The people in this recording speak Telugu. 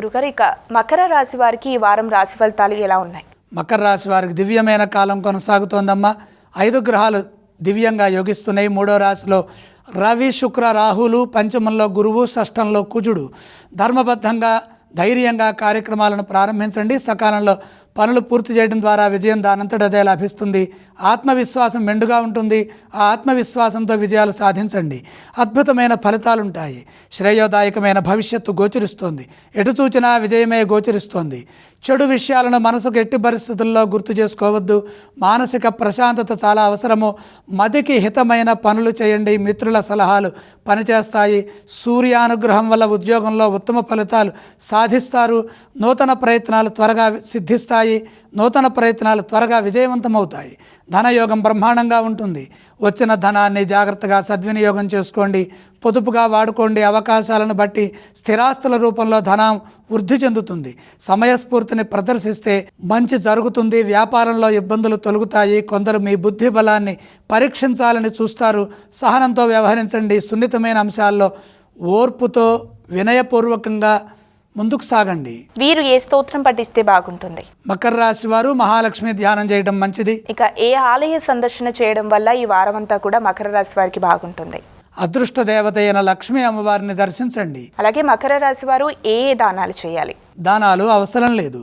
గురుగారు ఇక మకర రాశి వారికి ఈ వారం రాశి ఫలితాలు ఎలా ఉన్నాయి? మకర రాశి వారికి దివ్యమైన కాలం కొనసాగుతోందమ్మా. ఐదు గ్రహాలు దివ్యంగా యోగిస్తున్నాయి. మూడో రాశిలో రవి శుక్ర రాహులు పంచమంలో గురువు షష్టంలో కుజుడు. ధర్మబద్ధంగా ధైర్యంగా కార్యక్రమాలను ప్రారంభించండి. సకాలంలో పనులు పూర్తి చేయడం ద్వారా విజయం దానంతట అదే లభిస్తుంది. ఆత్మవిశ్వాసం మెండుగా ఉంటుంది. ఆ ఆత్మవిశ్వాసంతో విజయాలు సాధించండి. అద్భుతమైన ఫలితాలు ఉంటాయి శ్రేయోదాయకమైన భవిష్యత్తు గోచరిస్తోంది. ఎటు చూచినా విజయమే గోచరిస్తోంది. చెడు విషయాలను మనసుకు ఎట్టి పరిస్థితుల్లో గుర్తు చేసుకోవద్దు. మానసిక ప్రశాంతత చాలా అవసరము. మదికి హితమైన పనులు చేయండి. మిత్రుల సలహాలు పనిచేస్తాయి. సూర్యానుగ్రహం వల్ల ఉద్యోగంలో ఉత్తమ ఫలితాలు సాధిస్తారు. నూతన ప్రయత్నాలు త్వరగా సిద్ధిస్తాయి. నూతన ప్రయత్నాలు త్వరగా విజయవంతమవుతాయి. ధనయోగం బ్రహ్మాండంగా ఉంటుంది. వచ్చిన ధనాన్ని జాగ్రత్తగా సద్వినియోగం చేసుకోండి. పొదుపుగా వాడుకోండి అవకాశాలను బట్టి స్థిరాస్తుల రూపంలో ధనం వృద్ధి చెందుతుంది. సమయస్ఫూర్తిని ప్రదర్శిస్తే మంచి జరుగుతుంది. వ్యాపారంలో ఇబ్బందులు తొలగుతాయి. కొందరు మీ బుద్ధి బలాన్ని పరీక్షించాలని చూస్తారు. సహనంతో వ్యవహరించండి. సున్నితమైన అంశాల్లో ఓర్పుతో వినయపూర్వకంగా ముందుకు సాగండి. వీరు ఏ స్తోత్రం పఠిస్తే బాగుంటుంది? మకర రాశి వారు మహాలక్ష్మి ధ్యానం చేయడం మంచిది. ఇక ఏ ఆలయ సందర్శన చేయడం వల్ల ఈ వారం అంతా కూడా మకర రాశి వారికి బాగుంటుంది. అదృష్ట దేవత అయిన లక్ష్మీ అమ్మవారిని దర్శించండి. అలాగే మకర రాశి వారు ఏ ఏ దానాలు చేయాలి? దానాలు అవసరం లేదు.